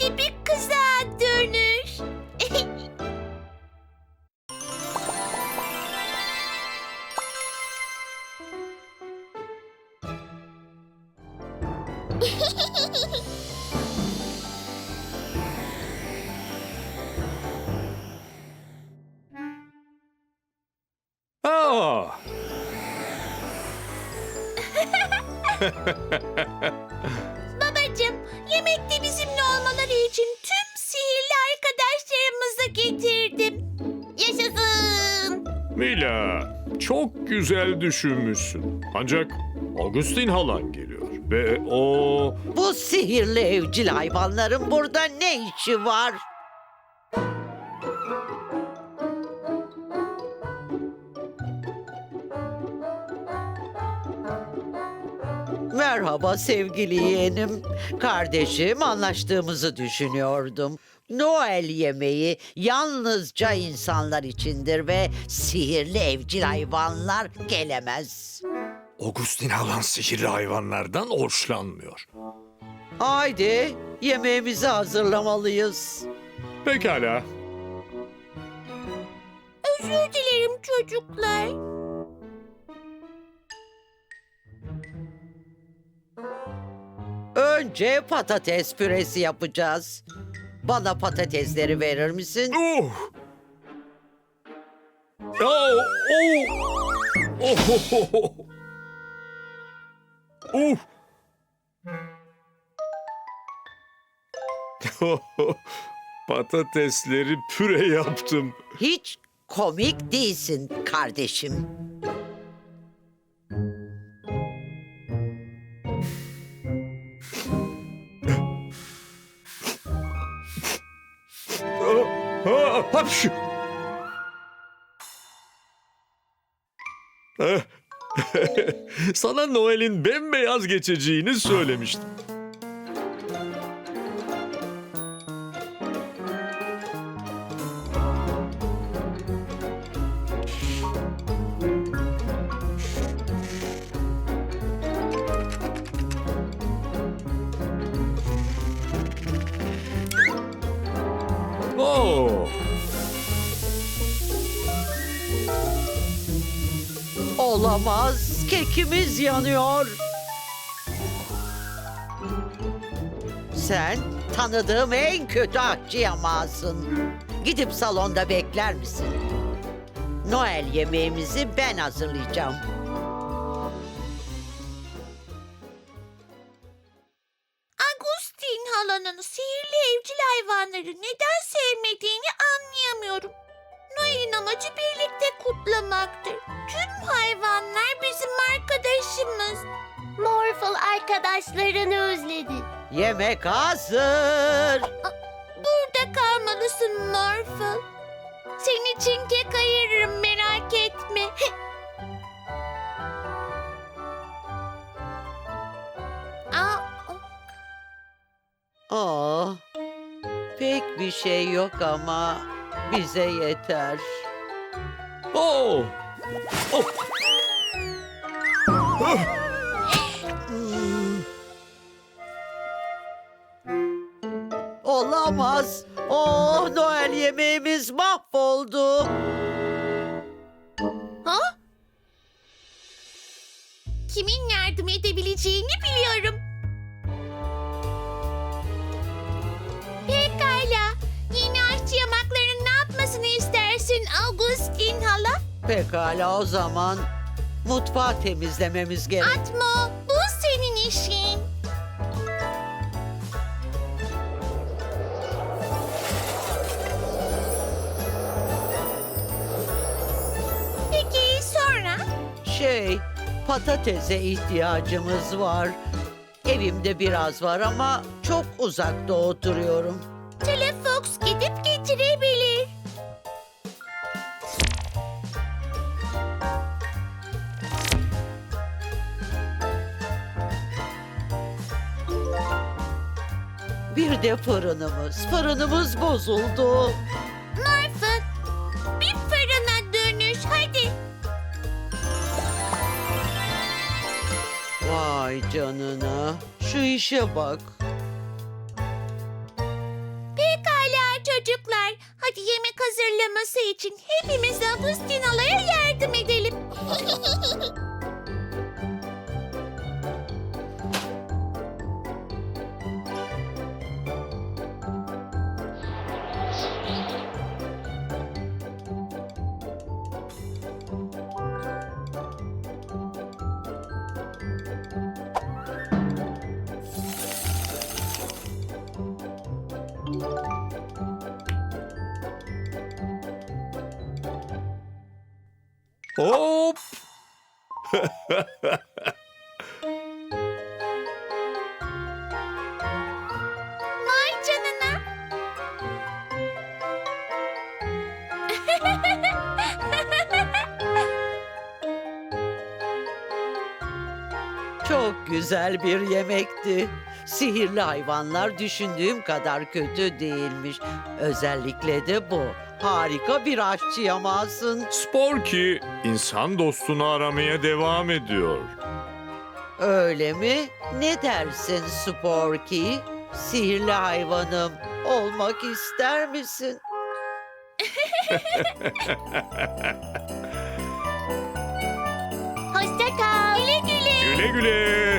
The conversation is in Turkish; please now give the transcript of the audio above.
de bir kıza dönür. Aa, getirdim. Yaşasın. Mila, çok güzel düşünmüşsün. Ancak Augustin halan geliyor ve o... Bu sihirli evcil hayvanların burada ne işi var? Merhaba sevgili yeğenim. Kardeşim anlaştığımızı düşünüyordum. Noel yemeği yalnızca insanlar içindir ve sihirli evcil hayvanlar gelemez. Augustin halan sihirli hayvanlardan hoşlanmıyor. Haydi yemeğimizi hazırlamalıyız. Pekala, Özür dilerim çocuklar. Önce patates püresi yapacağız. Bana patatesleri verir misin? Oh! Oh! Oh! Oh! Oh! Patatesleri püre yaptım. Hiç komik değilsin kardeşim. Sana Noel'in bembeyaz geçeceğini söylemiştim. Oh! Olamaz. Kekimiz yanıyor. Sen tanıdığım en kötü aşçı yamağısın. Gidip salonda bekler misin? Noel yemeğimizi ben hazırlayacağım. Agustin halanın sihirli evcil hayvanları neden sevmediğini anlayamıyorum. Noel'in amacı birlikte kutlamaktır. Tüm hayvanlar bizim arkadaşımız. Morphle arkadaşlarını özledi. Yemek hazır. Burada kalmalısın Morphle. Senin için kek ayırırım merak etme. Aa, Aa, pek bir şey yok ama bize yeter. Oh! Oh! Olamaz. Oh Noel yemeğimiz mahvoldu. Ha? Kimin yardım edebileceğini biliyorum. Pekala o zaman mutfağı temizlememiz gerek. Atmo, bu senin işin. Peki sonra? Şey, patatese ihtiyacımız var. Evimde biraz var ama çok uzakta oturuyorum. Telefox gidip Bir de fırınımız. Fırınımız bozuldu. Morphle, bir fırına dönüş hadi. Vay canına. Şu işe bak. Çocuklar, hadi yemek hazırlaması için hepimiz Agustinala'ya yardım Hop. Çok güzel bir yemekti. Sihirli hayvanlar düşündüğüm kadar kötü değilmiş. Özellikle de bu. Harika bir aşçı yamasın. Sporky insan dostunu aramaya devam ediyor. Öyle mi? Ne dersin Sporky? Sihirli hayvanım olmak ister misin? Güle güle.